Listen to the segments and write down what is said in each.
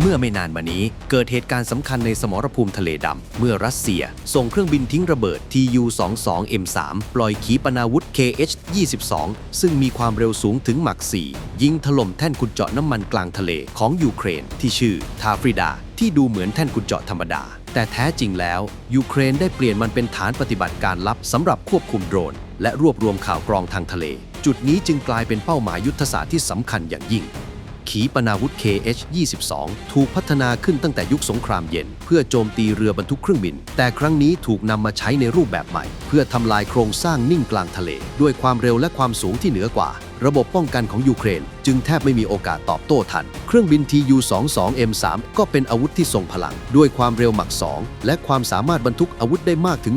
เมื่อไม่นานมานี้เกิดเหตุการณ์สำคัญในสมรภูมิทะเลดำ เมื่อรัสเซีย ส่งเครื่องบินทิ้งระเบิด TU-22 M3 ปล่อยขีปนาวุธ KH-22 ซึ่งมีความเร็วสูงถึงหมัก 4 ยิงถล่มแท่นขุดเจาะน้ำมันกลางทะเลของยูเครน ที่ชื่อทาฟริดา ที่ดูเหมือนแท่นขุดเจาะธรรมดา แต่แท้จริงแล้ว ยูเครนได้เปลี่ยนมันเป็นฐานปฏิบัติการลับสำหรับควบคุมโดรน และรวบรวมข่าวกรองทางทะเล จุดนี้จึงกลายเป็นเป้าหมายยุทธศาสตร์ที่สำคัญอย่างยิ่ง ขีปนาวุธ KH-22 ถูกพัฒนาขึ้นตั้งแต่ยุคสงครามเย็น เพื่อโจมตีเรือบรรทุกเครื่องบิน แต่ครั้งนี้ถูกนำมาใช้ในรูปแบบใหม่เพื่อทำลายโครงสร้างนิ่งกลางทะเล ด้วยความเร็วและความสูงที่เหนือกว่า ระบบป้องกันของยูเครน จึงแทบไม่มีโอกาสตอบโต้ทัน เครื่องบิน TU-22M3 ก็เป็นอาวุธที่ทรงพลัง ด้วยความเร็วหมัก 2 และความสามารถบรรทุกอาวุธได้มากถึง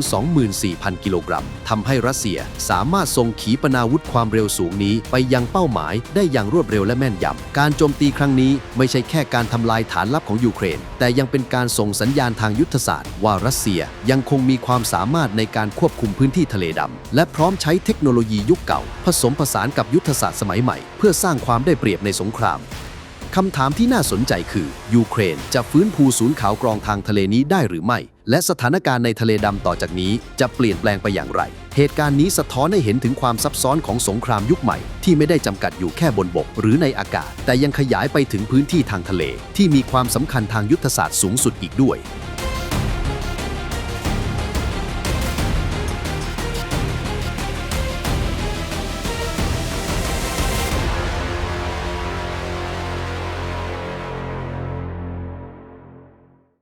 24,000 กิโลกรัมทำให้รัสเซียสามารถส่งขีปนาวุธความเร็วสูงนี้ ไปยังเป้าหมายได้อย่างรวดเร็วและแม่นยำการโจมตีครั้งนี้ไม่ใช่แค่การทำลายฐานลับของยูเครน แต่ยังเป็นการส่งสัญญาณทางยุทธศาสตร์ ว่ารัสเซียยังคงมีความสามารถในการควบคุมพื้นที่ทะเลดำ และพร้อมใช้เทคโนโลยียุคเก่า ผสมผสานกับยุทธศาสตร์สมัยใหม่ เพื่อสร้างความได้เปรียบในสงครามคำถามที่น่าสนใจคือ ยูเครนจะฟื้นฟูศูนย์ข่าวกรองทางทะเลนี้ได้หรือไม่ และสถานการณ์ในทะเลดำต่อจากนี้จะเปลี่ยนแปลงไปอย่างไร เหตุการณ์นี้สะท้อนให้เห็นถึงความซับซ้อนของสงครามยุคใหม่ ที่ไม่ได้จำกัดอยู่แค่บนบก หรือในอากาศ แต่ยังขยายไปถึงพื้นที่ทางทะเล ที่มีความสำคัญทางยุทธศาสตร์สูงสุดอีกด้วย